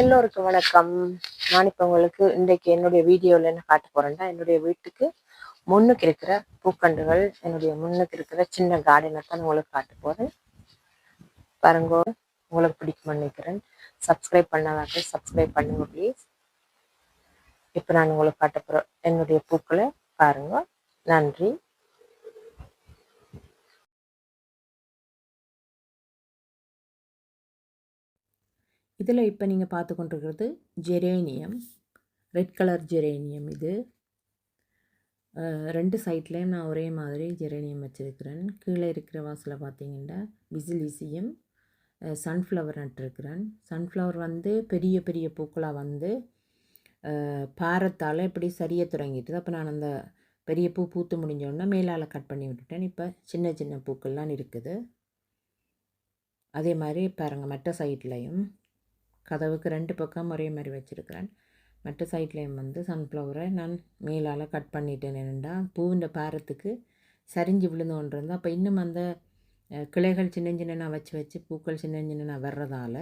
எல்லோருக்கும் வணக்கம். நான் இப்போ உங்களுக்கு இன்றைக்கு என்னுடைய வீடியோவில் என்ன காட்ட போகிறேன்னா என்னுடைய வீட்டுக்கு முன்னுக்கு இருக்கிற பூக்கண்டுகள் என்னுடைய முன்னுக்கு இருக்கிற சின்ன கார்டனை தான் உங்களுக்கு காட்ட போகிறேன் பாருங்க உங்களுக்கு பிடிக்கும் நினைக்கிறேன். சப்ஸ்கிரைப் பண்ணாதாக்க சப்ஸ்கிரைப் பண்ணுங்க ப்ளீஸ் இப்போ நான் உங்களுக்கு காட்ட போகிறேன் என்னுடைய பூக்களை பாருங்க. நன்றி. இதில் இப்போ நீங்கள் பார்த்து கொண்டிருக்கிறது ஜெரேனியம். ரெட் கலர் ஜெரேனியம் இது. ரெண்டு சைட்லேயும் நான் ஒரே மாதிரி ஜெரேனியம் வச்சுருக்கிறேன். கீழே இருக்கிற வாசலில் பார்த்தீங்கன்னா விசிலிசியம் சன்ஃப்ளவர் நட்டுருக்கிறேன் சன்ஃப்ளவர் வந்து பெரிய பெரிய பூக்களாக வந்து பாரத்தால் இப்படி சரிய தொடங்கிட்டு அப்போ நான் அந்த பெரிய பூ பூத்து முடிஞ்சோடனே மேலால் கட் பண்ணி விட்டுட்டேன். இப்போ சின்ன சின்ன பூக்கள்லாம் இருக்குது. அதே மாதிரி பாருங்கள் மற்ற சைட்லேயும் கதவுக்கு ரெண்டு பக்கம் ஒரே மாதிரி வச்சுருக்கிறேன். மற்ற சைட்லேயும் வந்து சன்ஃப்ளவரை நான் மேலால் கட் பண்ணிட்டேன். என்னென்னா பூவிൻ്റെ பாரத்துக்கு சரிஞ்சு விழுந்து கொண்டு இருந்தால் அப்போ இன்னும் அந்த கிளைகள் சின்ன சின்னனா வச்சு வச்சு பூக்கள் சின்ன சின்னனா வர்றதால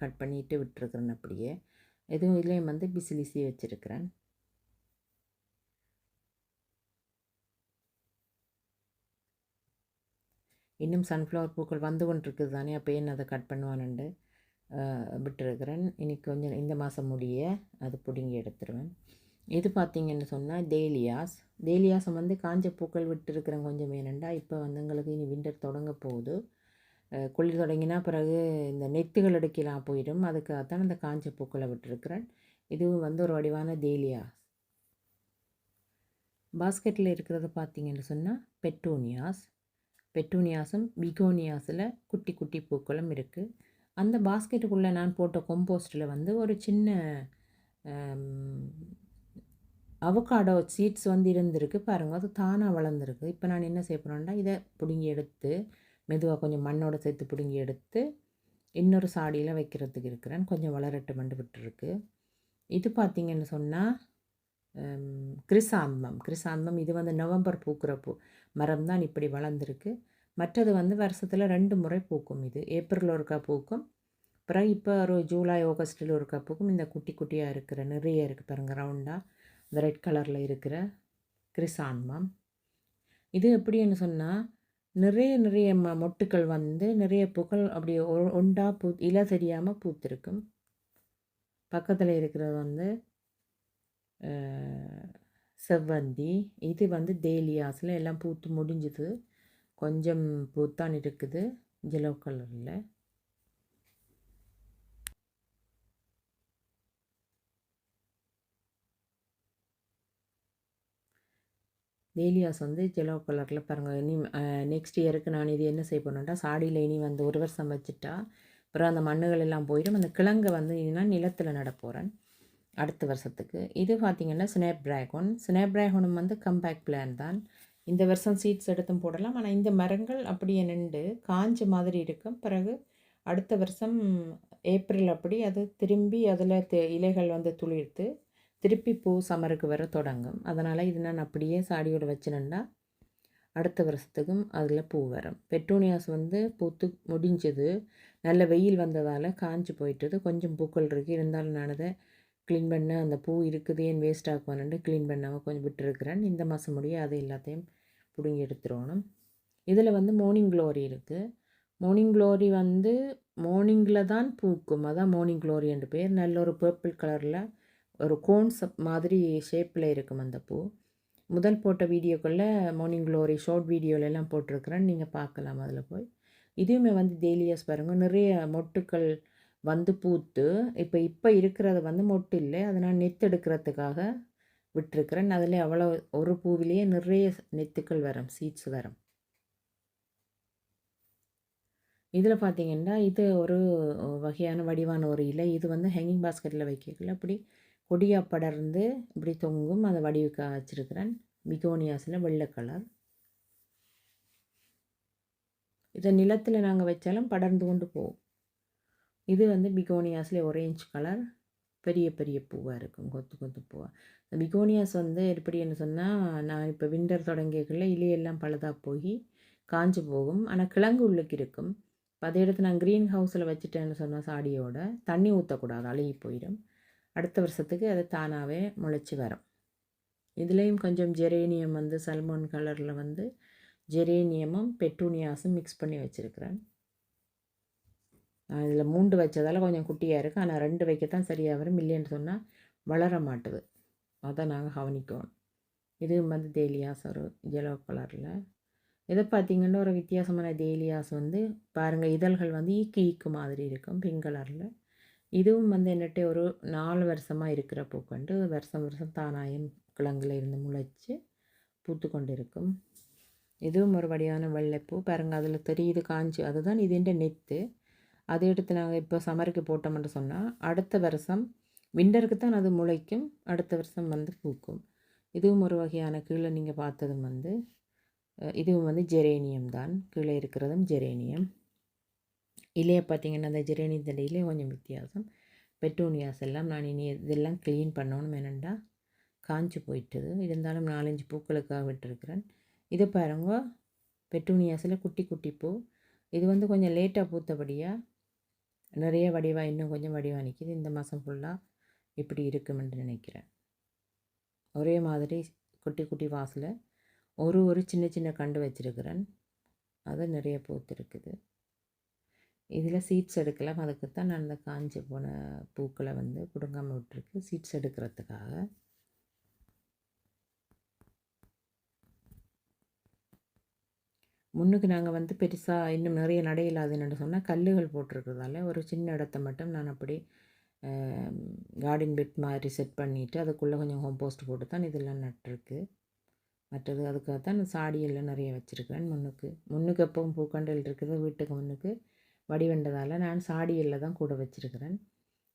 கட் பண்ணிட்டு விட்டுருக்குறேன் அப்படியே. எதுவும் இதுலேயும் வந்து பிசிலிசி வச்சுருக்கிறேன். இன்னும் சன்ஃப்ளவர் பூக்கள் வந்து கொண்டிருக்குது தானே அப்போ என்ன அதை கட் பண்ணுவானுண்டு? விட்டுருக்கிறேன். இன்றைக்கி கொஞ்சம் இந்த மாதம் முடிய அது பிடுங்கி எடுத்துருவேன். இது பார்த்தீங்கன்னு சொன்னால் டேலியாஸ். டேலியாஸை வந்து காஞ்ச பூக்கள் விட்டுருக்கிறேன் கொஞ்சம் வேணுண்டா இப்போ வந்து எங்களுக்கு இனி விண்டர் தொடங்க போகுது. குளிர் தொடங்கினா பிறகு இந்த நெத்துகள் எடுக்கலாம் போயிடும். அதுக்காகத்தான் இந்த காஞ்ச பூக்களை விட்டுருக்கிறேன். இதுவும் வந்து ஒரு வடிவான டேலியாஸ். பாஸ்கெட்டில் இருக்கிறத பார்த்தீங்கன்னு சொன்னால் பெட்டூனியாஸ். பெட்டூனியாஸும் பிகோனியாஸில் குட்டி குட்டி பூக்களும் இருக்குது அந்த பாஸ்கெட்டுக்குள்ளே நான் போட்ட கொம்போஸ்டில் வந்து ஒரு சின்ன அவகாடோ சீட்ஸ் வந்து இருந்திருக்கு. பாருங்கள் அது தானாக வளர்ந்துருக்கு. இப்போ நான் என்ன செய்ய போகிறேன்னா இதை பிடுங்கி எடுத்து மெதுவாக கொஞ்சம் மண்ணோட சேர்த்து பிடுங்கி எடுத்து இன்னொரு சாடியில் வைக்கிறதுக்கு இருக்கிறேன். கொஞ்சம் வளரட்டு மண்டு விட்டுருக்கு. இது பார்த்திங்கன்னு சொன்னால் கிரிசாந்தம் கிரிசாந்தம் இது வந்து நவம்பர் பூக்கிற பூ மரம் தான் இப்படி வளர்ந்துருக்கு. மற்றது வந்து வருஷத்தில் ரெண்டு முறை பூக்கும் இது. ஏப்ரலில் ஒருக்கா பூக்கும். அப்புறம் இப்போ ஒரு ஜூலை ஆகஸ்டில் ஒருக்கா பூக்கும். இந்த குட்டி குட்டியாக இருக்கிற நிறைய இருக்குது பாருங்க ரவுண்டாக இந்த ரெட் கலரில் இருக்கிற கிரிசான்மம் இது எப்படின்னு சொன்னால் நிறைய நிறைய ம மொட்டுக்கள் வந்து நிறைய புகழ் அப்படி ஒ- ஒண்டா பூ இலை தெரியாமல் பூத்திருக்கும். பக்கத்தில் இருக்கிறது வந்து செவ்வந்தி. இது வந்து தேலியாஸில் எல்லாம் பூத்து முடிஞ்சுது. கொஞ்சம் பூத்தான் இருக்குது. ஜெலோ கலரில் டேலியாஸ் வந்து ஜெலோ கலரில் பாருங்கள் இனி நெக்ஸ்ட் இயருக்கு நான் இது என்ன செய்ய போனேன்டா சாடியில் இனி வந்து ஒரு வருஷம் வச்சுட்டா அப்புறம் அந்த மண்ணுகள் எல்லாம் போயிடும். அந்த கிழங்கை வந்து இனி நிலத்தில் நடப்போகிறேன் அடுத்த வருஷத்துக்கு. இது பார்த்திங்கன்னா ஸ்னேப் ட்ராகன் ஸ்னேப் ட்ராகனும் வந்து கம்பேக் பிளான் தான். இந்த வருஷம் சீட்ஸ் எடுத்தும் போடலாம். ஆனால் இந்த மரங்கள் அப்படியே நின்று காஞ்ச மாதிரி இருக்கும். பிறகு அடுத்த வருஷம் ஏப்ரல் அப்படி அது திரும்பி அதில் இலைகள் வந்து துளிர்த்து திருப்பி பூ சமருக்கு வர தொடங்கும். அதனால் இது நான் அப்படியே சாடியோடு வச்சினேன்னா அடுத்த வருஷத்துக்கும் அதில் பூ வரும். பெட்டூனியாஸ் வந்து பூத்து முடிஞ்சது. நல்ல வெயில் வந்ததால் காஞ்சி போயிட்டது. கொஞ்சம் பூக்கள் இருக்குது இருந்தாலும் நான் அதை க்ளீன் பண்ண அந்த பூ இருக்குது ஏன் வேஸ்ட் ஆக்குவானுட்டு க்ளீன் பண்ணாமல் கொஞ்சம் விட்டுருக்கிறேன். இந்த மாதம் முடிய அது எல்லாத்தையும் பிடுங்கி எடுத்துருவணும். இதில் வந்து மார்னிங் க்ளோரி இருக்குது மார்னிங் க்ளோரி வந்து மார்னிங்கில் தான் பூக்கும். அதான் மார்னிங் க்ளோரி என்று பேர். நல்ல ஒரு பர்பிள் கலரில் ஒரு கோன்ஸ் மாதிரி ஷேப்பில் இருக்கும் அந்த பூ. முதல் போட்ட வீடியோக்குள்ளே மார்னிங் க்ளோரி ஷார்ட் வீடியோலெல்லாம் போட்டிருக்கிறேன். நீங்கள் பார்க்கலாம் அதில் போய். இதுவுமே வந்து டெய்லியஸ் பாருங்கள் நிறைய மொட்டுக்கள் வந்து பூத்து. இப்போ இப்போ இருக்கிறது வந்து மொட்டு இல்லை. அதை நான் நெத்து எடுக்கிறதுக்காக விட்டுருக்கிறேன். அதில் அவ்வளோ ஒரு பூவிலேயே நிறைய நெத்துக்கள் வரும் சீட்ஸ் வரும். இதில் பார்த்தீங்கன்னா இது ஒரு வகையான வடிவான ஒரு இலை. இது வந்து ஹேங்கிங் பாஸ்கெட்டில் வைக்கல அப்படி கொடியாக படர்ந்து இப்படி தொங்கும். அதை வடிவுக்க வச்சுருக்கிறேன். பிகோனியாஸில் வெள்ளை கலர் இதை நிலத்தில் நாங்கள் வச்சாலும் படர்ந்து கொண்டு போகும். இது வந்து பிகோனியாஸில் ஒரேஞ்ச் கலர் பெரிய பெரிய பூவாக இருக்கும். கொத்து கொத்து பூவாக இந்த பிகோனியாஸ் வந்து எப்படின்னு சொன்னால் நான் இப்போ விண்டர் தொடங்கியக்குள்ள இலையெல்லாம் பழுதாக போய் காஞ்சு போகும். ஆனால் கிழங்கு உள்ளுக்கு இருக்கும். இப்போ அதை எடுத்து நான் க்ரீன் ஹவுஸில் வச்சுட்டேன்னு சொன்ன சாடியோட தண்ணி ஊற்றக்கூடாது அழுகி போயிடும். அடுத்த வருஷத்துக்கு அது தானாகவே முளைச்சி வரும். இதுலேயும் கொஞ்சம் ஜெரேனியம் வந்து சல்மான் கலரில் வந்து ஜெரேனியமும் பெட்டூனியாஸும் மிக்ஸ் பண்ணி வச்சுருக்கிறேன். நான் இதில் மூண்டு வச்சதால் கொஞ்சம் குட்டியாக இருக்குது ஆனால் ரெண்டு வைக்கத்தான் சரியாக வரும். இல்லைன்னு சொன்னால் வளர மாட்டுது. அதை நாங்கள் கவனிக்கணும். இதுவும் வந்து தேலியாஸ் ஒரு ஜெலோ கலரில் இதை பார்த்திங்கன்னா ஒரு வித்தியாசமான தேலியாஸ் வந்து பாருங்கள் இதழ்கள் வந்து ஈக்கு ஈக்கு மாதிரி இருக்கும் பிங்க் கலரில் இதுவும் வந்து என்னட்டு ஒரு நாலு வருஷமாக இருக்கிற பூக்கண்டு. வருஷம் வருஷம் தானாயம் கிழங்குல இருந்து முளைச்சி பூத்து கொண்டு இருக்கும் இதுவும் ஒரு வடிவான வெள்ளைப்பூ. பாருங்க அதில் தெரியுது காஞ்சி. அதுதான் இதுன்ற நெத்து. அதை எடுத்து நாங்கள் இப்போ சமருக்கு போட்டோம்னு சொன்னால் அடுத்த வருஷம் விண்டருக்கு தான் அது முளைக்கும் அடுத்த வருஷம் வந்து பூக்கும். இதுவும் ஒரு வகையான கீழே நீங்கள் பார்த்ததும் வந்து இதுவும் வந்து ஜெரேனியம் தான். கீழே இருக்கிறதும் ஜெரேனியம் இலையை பார்த்தீங்கன்னா அந்த ஜெரேனியத்தின் இலையே கொஞ்சம் வித்தியாசம். பெட்டோனியாஸ் எல்லாம் நான் இனி இதெல்லாம் க்ளீன் பண்ணணும் என்னென்னா காஞ்சி போயிட்டுது. இருந்தாலும் நாலஞ்சு பூக்களுக்காக விட்டுருக்கிறேன். இதை பாருங்க. பெட்டூனியாஸில் குட்டி குட்டி பூ. இது வந்து கொஞ்சம் லேட்டாக பூத்தபடியாக நிறைய வடிவாக இன்னும் கொஞ்சம் வடிவாக நிற்கிது இந்த மாதம் ஃபுல்லாக இப்படி இருக்குமென்று நினைக்கிறேன். ஒரே மாதிரி குட்டி குட்டி வாசில் ஒரு ஒரு சின்ன சின்ன கண்டு வச்சுருக்கிறேன். அது நிறைய பூத்துருக்குது. இதில் சீட்ஸ் எடுக்கலாம். அதுக்கு தான் நான் அந்த காஞ்சி போன பூக்களை வந்து பிடுங்காமல் விட்டுருக்கு. சீட்ஸ் எடுக்கிறதுக்காக. முன்னுக்கு நாங்கள் வந்து பெருசாக இன்னும் நிறைய நடை இல்லாதுன்னு சொன்னால் கல்லுகள் போட்டிருக்கிறதால ஒரு சின்ன இடத்த மட்டும் நான் அப்படி கார்டன் பெட் மாதிரி செட் பண்ணிவிட்டு அதுக்குள்ளே கொஞ்சம் ஹோம்போஸ்ட் போட்டு தான் இதெல்லாம் நட்டிருக்கு. மற்றது அதுக்காக தான் சாடியெல்லாம் நிறைய வச்சுருக்கிறேன் முன்னுக்கு. முன்னுக்கு எப்பவும் பூக்கண்டல் இருக்குது வீட்டுக்கு முன்னுக்கு வடிவண்டதால் நான் சாடியில் தான் கூட வச்சுருக்கிறேன்.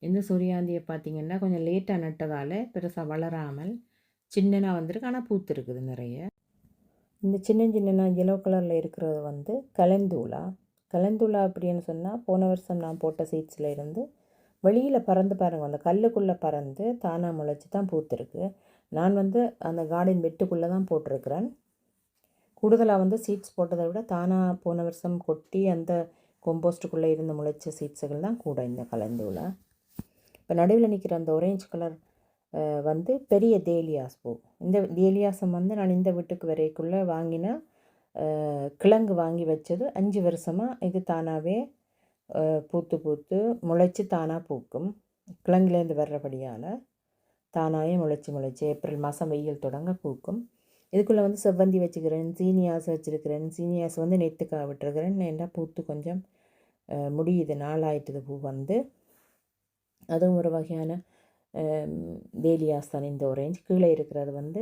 இந்த சூரியாந்தியை பார்த்திங்கன்னா கொஞ்சம் லேட்டாக நட்டதால் பெருசாக வளராமல் சின்னனாக வந்திருக்கு ஆனால் பூத்துருக்குது நிறைய. இந்த சின்ன சின்ன எல்லோ கலரில் இருக்கிறது வந்து கலந்தூளா. கலந்தூளா அப்படின்னு சொன்னால் போன வருஷம் நான் போட்ட சீட்ஸில் இருந்து வெளியில் பறந்து பாருங்கள் அந்த கல்லுக்குள்ளே பறந்து தானாக முளைச்சி தான் பூத்துருக்கு. நான் வந்து அந்த கார்டன் வெட்டுக்குள்ளே தான் போட்டிருக்கிறேன். கூடுதலாக வந்து சீட்ஸ் போட்டதை விட தானாக போன வருஷம் கொட்டி அந்த கொம்போஸ்ட்டுக்குள்ளே இருந்து முளைச்ச சீட்ஸுகள் தான் கூட இந்த கலந்தூளை. இப்போ நடுவில் நிற்கிற அந்த ஒரேஞ்ச் கலர் வந்து பெரிய தேலியாஸ் பூ. இந்த தேலியாசம் வந்து நான் இந்த வீட்டுக்கு வரைக்குள்ளே வாங்கின கிழங்கு வாங்கி வச்சது அஞ்சு வருஷமாக இது தானாகவே பூத்து பூத்து முளைச்சி தானாக பூக்கும். கிழங்குலேருந்து வர்றபடியால் தானாகவே முளைச்சி முளைச்சி ஏப்ரல் மாதம் வெயில் தொடங்க பூக்கும். இதுக்குள்ளே வந்து செவ்வந்தி வச்சுக்கிறேன் சீனியாஸ் வச்சுருக்கிறேன் சீனியாஸ் வந்து நெத்துக்காக விட்டுருக்கிறேன். ஏன்னா பூத்து கொஞ்சம் முடியுது நாளாயிட்டது பூ வந்து. அதுவும் ஒரு வகையான வேலியாஸ்தான் இந்த ஒரேஞ்ச் கீழே இருக்கிறது வந்து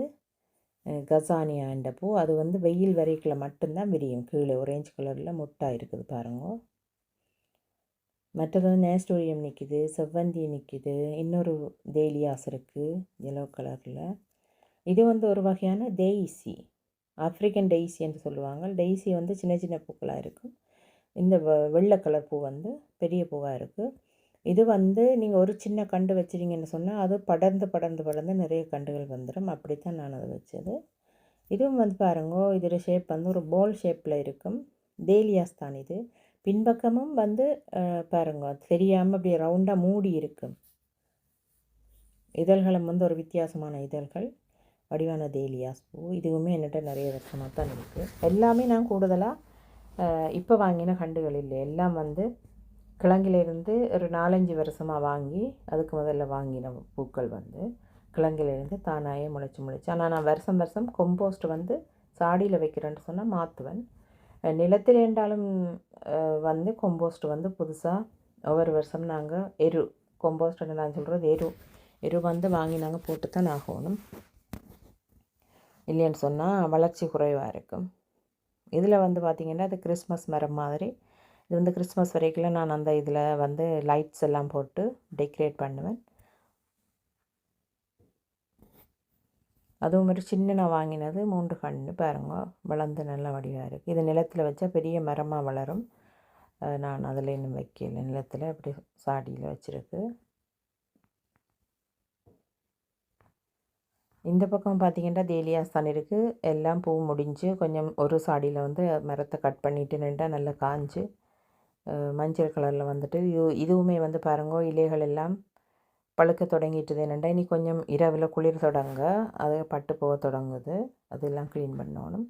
கசானியான்ற பூ. அது வந்து வெயில் வரைக்குள்ள மட்டும்தான் விரியும். கீழே ஒரேஞ்ச் கலரில் முட்டாக இருக்குது பாருங்க. மற்றது நேஸ்டோரியம் நிற்கிது செவ்வந்தி நிற்கிது இன்னொரு தேலியாஸ் இருக்குது எல்லோ கலரில் இது வந்து ஒரு வகையான டெய்சி ஆப்ரிக்கன் டெய்சி என்று சொல்லுவாங்க. டெய்சி வந்து சின்ன சின்ன பூக்களாக இருக்கும். இந்த வெள்ளை கலர் பூ வந்து பெரிய பூவாக இருக்குது இது வந்து நீங்கள் ஒரு சின்ன கண்டு வச்சிட்டிங்கன்னு சொன்னால் அது படர்ந்து படர்ந்து படர்ந்து நிறைய கண்டுகள் வந்துடும் அப்படி தான் நான் அதை வச்சது. இதுவும் வந்து பாருங்கோ இதோட ஷேப் வந்து ஒரு போல் ஷேப்பில் இருக்கும். தேலியாஸ் தான் இது. பின்பக்கமும் வந்து பாருங்க தெரியாமல் அப்படியே ரவுண்டாக மூடி இருக்கும். இதழ்களும் வந்து ஒரு வித்தியாசமான இதழ்கள். வடிவான தேலியாஸ் பூ. இதுவுமே என்கிட்ட நிறைய வருஷமாக தான் இருக்குது எல்லாமே நான் கூடுதலாக இப்போ வாங்கின கண்டுகள் இல்லை. எல்லாம் வந்து கிழங்கிலிருந்து ஒரு நாலஞ்சு வருஷமாக வாங்கி அதுக்கு முதல்ல வாங்கின பூக்கள் வந்து கிழங்கிலிருந்து தானாயே முளைச்சி முளைச்சி. ஆனால் நான் வருஷம் வருஷம் கொம்போஸ்ட் வந்து சாடியில் வைக்கிறேன்னு சொன்னால் மாற்றுவேன் நிலத்தில் என்றாலும் வந்து கொம்போஸ்ட் வந்து புதுசாக ஒவ்வொரு வருஷம் நாங்கள் எரு கொம்போஸ்ட் நான் சொல்கிறது எரு எரு வந்து வாங்கி நாங்கள் போட்டு தான் ஆகணும். இல்லைன்னு சொன்னால் வளர்ச்சி குறைவாக இருக்கும். இதில் வந்து பார்த்திங்கன்னா அது கிறிஸ்மஸ் மரம் மாதிரி இது வந்து கிறிஸ்மஸ் வரைக்கும் நான் அந்த இதில் வந்து லைட்ஸ் எல்லாம் போட்டு டெக்கரேட் பண்ணுவேன். அதுவும் மாதிரி சின்ன நான் வாங்கினது மூன்று கன்று பாருங்க வளர்ந்து நல்ல வடிவாக இருக்குது இது நிலத்தில் வச்சா பெரிய மரமாக வளரும். நான் அதில் இன்னும் வைக்கல. நிலத்தில் அப்படி சாடியில் வச்சுருக்கு. இந்த பக்கம் பார்த்திங்கன்னா தேலியாஸ் தான் இருக்குது எல்லாம் பூ முடிஞ்சு கொஞ்சம் ஒரு சாடியில் வந்து மரத்தை கட் பண்ணிவிட்டு நின்றா நல்லா காஞ்சு மஞ்சள் கலரில் வந்துட்டு இது இதுவுமே வந்து பாருங்க இலைகள் எல்லாம் பழுக்க தொடங்கிட்டுது என்னென்னா இனி கொஞ்சம் இரவில் குளிர் தொடங்க. அது பட்டு போக தொடங்குது. அதெல்லாம் க்ளீன் பண்ணணும்.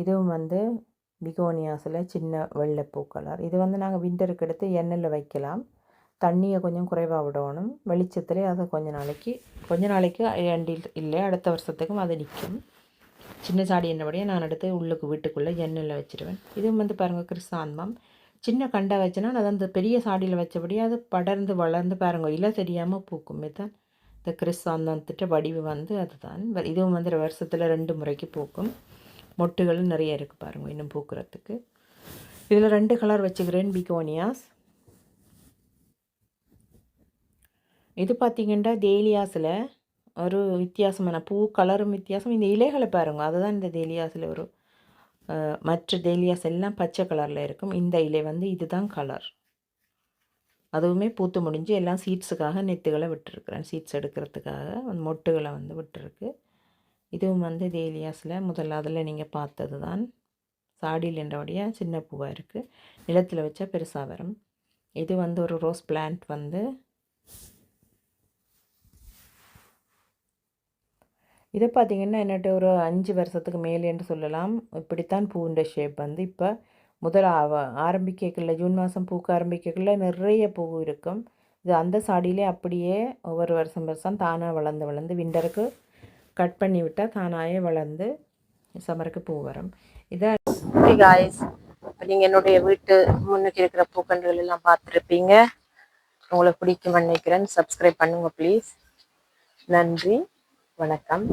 இதுவும் வந்து பிகோனியாஸில் சின்ன வெள்ளைப்பூ கலர் இது வந்து நாங்கள் விண்டருக்கு எடுத்து எண்ணெயில் வைக்கலாம். தண்ணியை கொஞ்சம் குறைவாக விடணும். வெளிச்சத்துலேயே அதை கொஞ்ச நாளைக்கு கொஞ்ச நாளைக்கு ரெண்டு இல்லை அடுத்த வருஷத்துக்கும் அது நிற்கும். சின்ன சாடி என்னபடியே நான் எடுத்து உள்ளுக்கு வீட்டுக்குள்ளே எண்ணெயில் வச்சுருவேன். இதுவும் வந்து பாருங்கள் கிறிஸ்தாந்தம் சின்ன கண்டை வச்சேன்னா அது அந்த பெரிய சாடியில் வச்சபடி அது படர்ந்து வளர்ந்து பாருங்க இலை தெரியாமல் பூக்குமே தான். இந்த கிறிஸ்தாந்தத்திட்ட வடிவு வந்து அதுதான். வ- இதுவும் வந்து வருஷத்தில் ரெண்டு முறைக்கு பூக்கும். மொட்டுகளும் நிறைய இருக்குது பாருங்க இன்னும் பூக்கிறதுக்கு. இதில் ரெண்டு கலர் வச்சுக்கிறேன் பிகோனியாஸ். இது பார்த்தீங்கன்னா தேலியாஸில் ஒரு வித்தியாசமான பூ கலரும் வித்தியாசம். இந்த இலைகளை பாருங்க அதுதான் இந்த தேலியாஸில் ஒரு மற்ற டேலியாஸ் எல்லாம் பச்சை கலரில் இருக்கும். இந்த இலை வந்து இதுதான் கலர் அதுவுமே பூத்து முடிஞ்சு எல்லாம் சீட்ஸுக்காக நெத்துகளை விட்டுருக்குறேன். சீட்ஸ் எடுக்கிறதுக்காக மொட்டுகளை வந்து விட்டுருக்கு. இதுவும் வந்து டேலியாஸில் முதல்ல அதில் நீங்கள் பார்த்தது தான் சாடியில் என்றபடியாக சின்ன பூவாக இருக்குது நிலத்தில் வச்சா பெருசாக வரும். இது வந்து ஒரு ரோஸ் பிளான்ட் வந்து இதை பார்த்தீங்கன்னா என்னட்டு ஒரு அஞ்சு வருஷத்துக்கு மேலேன்னு சொல்லலாம். இப்படித்தான் பூண்ட ஷேப் வந்து இப்போ முதல் ஆவ- ஆரம்பிக்கக்குள்ள ஜூன் மாதம் பூக்க ஆரம்பிக்கக்குள்ள நிறைய பூ இருக்கும். இது அந்த சாடியிலே அப்படியே ஒவ்வொரு வருஷம் வருஷம் தானாக வளர்ந்து வளர்ந்து விண்டருக்கு கட் பண்ணி விட்டால் தானாகவே வளர்ந்து சம்மருக்கு பூ வரும். இதான் காய்ஸ் இப்போ நீங்கள் என்னுடைய வீட்டு முன்னுக்கு இருக்கிற பூக்கன்றுகள் எல்லாம் பார்த்துருப்பீங்க. உங்களுக்கு பிடிக்கும் நினைக்கிறேன். சப்ஸ்கிரைப் பண்ணுங்கள் ப்ளீஸ் நன்றி. வணக்கம்.